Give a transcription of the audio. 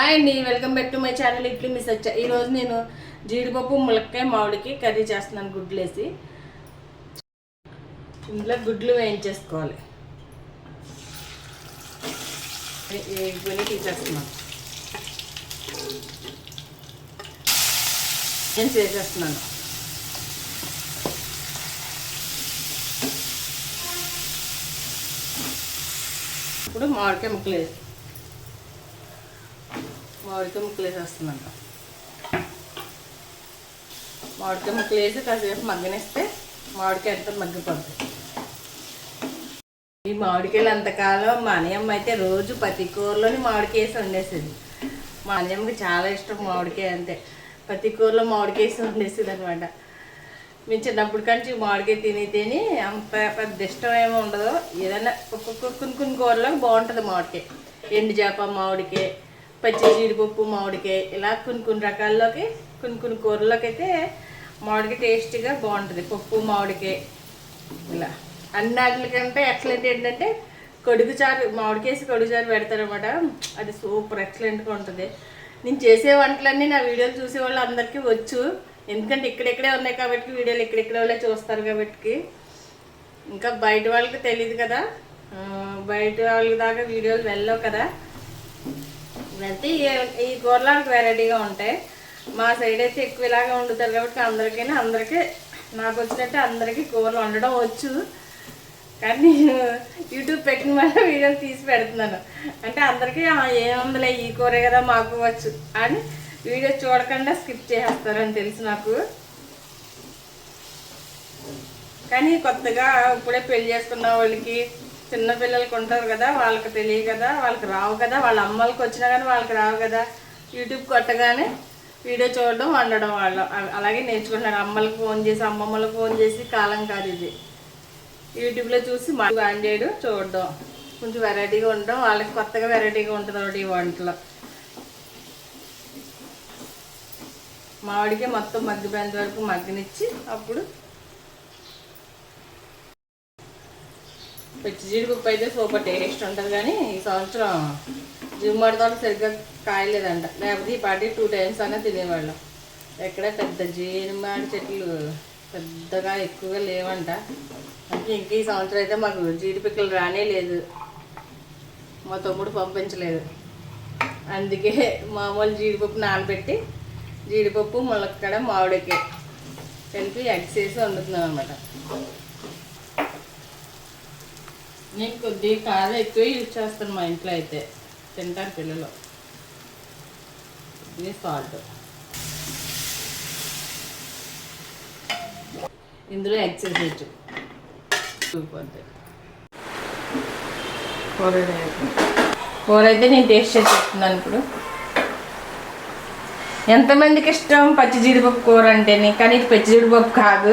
Hi అండి welcome back to my channel. Idli miss వచ్చా. ఈరోజు నేను జీడిపప్పు ములక్కాయ మామిడికి కర్రీ చేస్తున్నాను గుడ్లు వేసి ఇందులో గుడ్లు వేయించేసుకోవాలి. వేసుకొని తీసేస్తున్నాను. నేను చేసేస్తున్నాను? ఇప్పుడు మామిడికాయ ముక్కలు వేసి మామిడికాయ ముక్కలు వేసేస్తున్నాను మామిడికాయ ముక్కలు వేసి కాసేపు మగ్గనిస్తే మామిడికాయ అంతా మగ్గిపోద్ది. ఈ మామిడికాయలు అంతకాలం మా అన్నయ్యమ్మ అయితే రోజు ప్రతి కూరలోని మామిడికాయ వేసి వండేసేది. మా అన్నయ్యమ్మకి చాలా ఇష్టం మామిడికాయ అంతే ప్రతి కూరలో మామిడికాయ వేసి వండేసేది అనమాట మేము చిన్నప్పటి కానీ మామిడికాయ తిని తిని అంత పెద్ద ఇష్టం ఏమో ఉండదు. ఏదైనా ఒక్కొక్క కొన్ని కొన్ని కూరలో బాగుంటుంది మామిడికాయ. ఎండు చేప మామిడికాయ పచ్చి జీడిపప్పు మామిడికాయ ఇలా కొన్ని కొన్ని రకాల్లోకి కొన్ని కొన్ని కూరల్లోకి అయితే మామిడికాయ టేస్టీగా బాగుంటుంది. పప్పు మామిడికాయ ఇలా. అన్నిటికంటే ఎక్సలెంట్ ఏంటంటే కొడుకు చారు మామిడికేసి కడుగు చారు పెడతారనమాట అది సూపర్ ఎక్సలెంట్గా ఉంటుంది. నేను చేసే వంటలన్నీ నా వీడియోలు చూసే వాళ్ళు అందరికీ వచ్చు. ఎందుకంటే ఇక్కడెక్కడే ఉన్నాయి కాబట్టి వీడియోలు ఇక్కడెక్కడే వాళ్ళే చూస్తారు కాబట్టి ఇంకా బయట వాళ్ళకి తెలియదు కదా. బయట వాళ్ళ దాకా వీడియోలు వెళ్ళవు కదా. వెళ్తే ఈ- కూరలు కూరలకు వెరైటీగా ఉంటాయి. మా సైడ్ అయితే ఎక్కువ ఇలాగే వండుతారు కాబట్టి అందరికీ అందరికీ నాకు వచ్చినట్టు అందరికీ కూరలు వండడం వచ్చు. కానీ నేను యూట్యూబ్ పెట్టిన వల్ల వీడియోలు తీసి పెడుతున్నాను. అంటే అందరికీ ఏముందిలే ఈ కూర కదా మాకు వచ్చు. అని వీడియో చూడకుండా స్కిప్ చేసేస్తారని తెలుసు నాకు. కానీ కొత్తగా ఇప్పుడే పెళ్ళి చేసుకున్న వాళ్ళకి చిన్నపిల్లలకి ఉంటారు కదా వాళ్ళకి తెలియదు కదా వాళ్ళకి రావు కదా వాళ్ళ అమ్మలకి వచ్చినా కానీ వాళ్ళకి రావు కదా. యూట్యూబ్ కొట్టగానే వీడియో చూడడం వండడం వాళ్ళు. అలాగే నేర్చుకుంటున్నారు. అమ్మలకు ఫోన్ చేసి అమ్మమ్మలకు ఫోన్ చేసి కాలం కాదు ఇది. యూట్యూబ్లో చూసి మా ఆన్ చేయడం చూడడం. కొంచెం వెరైటీగా ఉండడం వాళ్ళకి కొత్తగా వెరైటీగా ఉంటుంది ఒకటి ఈ వంటలో. మామిడికి మొత్తం మగ్గిపోయేంత వరకు మగ్గనిచ్చి అప్పుడు పచ్చి జీడిపప్పు అయితే సూపర్ టేస్ట్ ఉంటుంది కానీ ఈ సంవత్సరం జిమ్మడి తోట సరిగ్గా కాయలేదంట. లేకపోతే ఈ పాటి టూ టైమ్స్ అన్నా తినేవాళ్ళం. ఎక్కడ పెద్ద జీడిమాడి చెట్లు పెద్దగా ఎక్కువగా లేవంట. అంటే ఇంక ఈ సంవత్సరం అయితే మాకు జీడిపిక్కలు రానే లేదు. మా తమ్ముడు పంపించలేదు. అందుకే మామూలు జీడిపప్పు నానబెట్టి జీడిపప్పు ములక్కడ మామిడికాయ కలిపి ఎగ్స్ వేసి వండుతున్నాం అనమాట నేను కొద్దిగా కారం ఎక్కువ యూజ్ చేస్తాను మా ఇంట్లో అయితే. తింటారు పిల్లలు. ఇది సాల్ట్ ఇందులో ఎగ్స్ వేసేయచ్చు కూర కూర అయితే నేను టేస్ట్ చేసి చెప్తున్నాను ఇప్పుడు. ఎంతమందికి ఇష్టం పచ్చి జీడిపప్పు కూర అంటేనే? కానీ ఇది పచ్చి జీడిపప్పు కాదు.